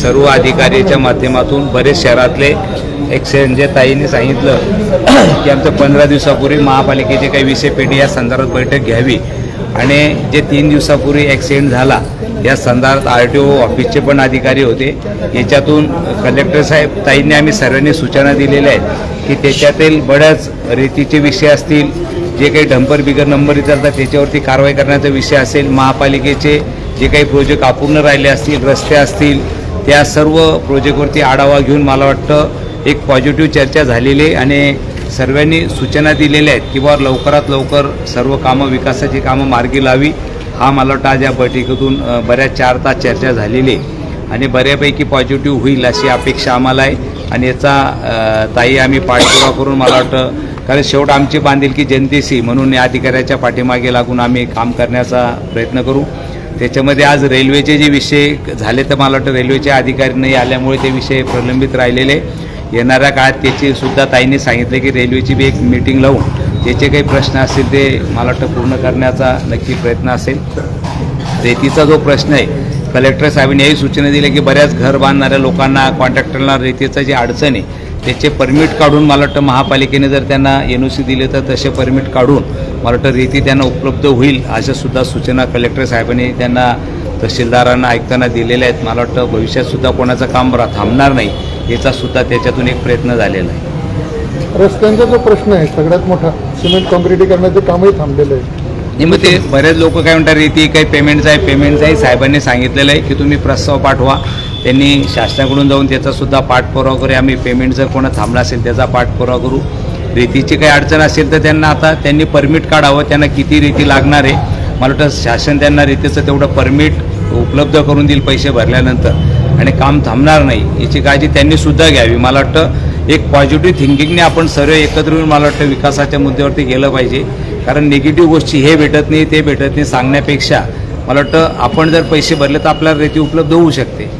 सर्व अधिकाऱ्याच्या माध्यमातून बरेच शहरातले एक्सचेंज ताईंनी सांगितलं की आमचं पंधरा दिवसापूर्वी महापालिकेचे काही विषय पेढी या संदर्भात बैठक घ्यावी. आणि जे तीन दिवसापूर्वी ॲक्सिडेंट झाला या संदर्भात आर टी ओ ऑफिसचे पण अधिकारी होते. याच्यातून कलेक्टर साहेब ताईंनी आम्ही सर्वांनी सूचना दिलेल्या आहेत की त्याच्यातील बऱ्याच रेतीचे विषय असतील जे काही डंपर बिगर नंबर चालतात त्याच्यावरती कारवाई करण्याचा विषय असेल महापालिकेचे जे काही प्रोजेक्ट अपूर्ण राहिले असतील रस्ते असतील त्या सर्व प्रोजेक्टवरती आढावा घेऊन मला वाटतं एक पॉझिटिव्ह चर्चा झालेली आहे आणि सर्वांनी सूचना दिलेल्या आहेत की बा लवकरात लवकर सर्व कामं विकासाची कामं मार्गी लावी. हा मला वाटतं आज या बैठकीतून बऱ्याच चार तास चर्चा झालेली आहे. आणि बऱ्यापैकी पॉझिटिव्ह होईल अशी अपेक्षा आम्हाला आहे. आणि याचा ताई आम्ही पाठपुरावा करून मला वाटतं कारण शेवट आमची बांधिलकी जनतेशी म्हणून या अधिकाऱ्याच्या पाठीमागे लागून आम्ही काम करण्याचा प्रयत्न करू. त्याच्यामध्ये आज रेल्वेचे जे विषय झाले तर मला वाटतं रेल्वेच्या अधिकारी नाही आल्यामुळे ते विषय प्रलंबित राहिलेले. येणाऱ्या काळात त्याची सुद्धा ताईंनी सांगितले की रेल्वेची बी एक मीटिंग लावून त्याचे काही प्रश्न असतील ते मला वाटतं पूर्ण करण्याचा नक्की प्रयत्न असेल. रेतीचा जो प्रश्न आहे कलेक्टर साहेबांनी याही सूचना दिल्या की बऱ्याच घर बांधणाऱ्या लोकांना कॉन्ट्रॅक्टरला रेतीचं जे अडचण आहे त्याचे परमिट काढून मला वाटतं महापालिकेने जर त्यांना एन ओ सी दिले तर तसे परमिट काढून मला वाटतं रेती त्यांना उपलब्ध होईल अशा सुद्धा सूचना कलेक्टर साहेबांनी त्यांना तहसीलदारांना ऐकताना दिलेल्या आहेत. मला वाटतं भविष्यात सुद्धा कोणाचं काम रा- थांबणार नाही याचा सुद्धा त्याच्यातून एक प्रयत्न झालेला आहे. रस्त्यांचा जो प्रश्न आहे सगळ्यात मोठा सिमेंट काँक्रिटीकरणाचे कामही थांबलेलं आहे. नाही मग ते बरेच लोक काय म्हणतात रेती काही पेमेंटचं आहे पेमेंटचं आहे साहेबांनी सांगितलेलं आहे की तुम्ही प्रस्ताव पाठवा. त्यांनी शासनाकडून जाऊन त्याचा सुद्धा पाठपुरावा करू आम्ही पेमेंट जर कोणा थांबला असेल त्याचा पाठपुरावा करू. रेतीची काही अडचण असेल तर त्यांना आता त्यांनी परमिट काढावं त्यांना किती रेती लागणार आहे मला वाटतं शासन त्यांना रेतीचं तेवढं परमिट उपलब्ध करून देईल पैसे भरल्यानंतर. आणि काम थांबणार नाही याची काळजी त्यांनी सुद्धा घ्यावी. मला वाटतं एक पॉझिटिव्ह थिंकिंगने आपण सर्व एकत्र येऊन मला वाटतं विकासाच्या मुद्द्यावरती गेलं पाहिजे. कारण निगेटिव्ह गोष्टी हे भेटत नाही ते भेटत नाही सांगण्यापेक्षा मला वाटतं आपण जर पैसे भरले तर आपल्याला रेती उपलब्ध होऊ शकते.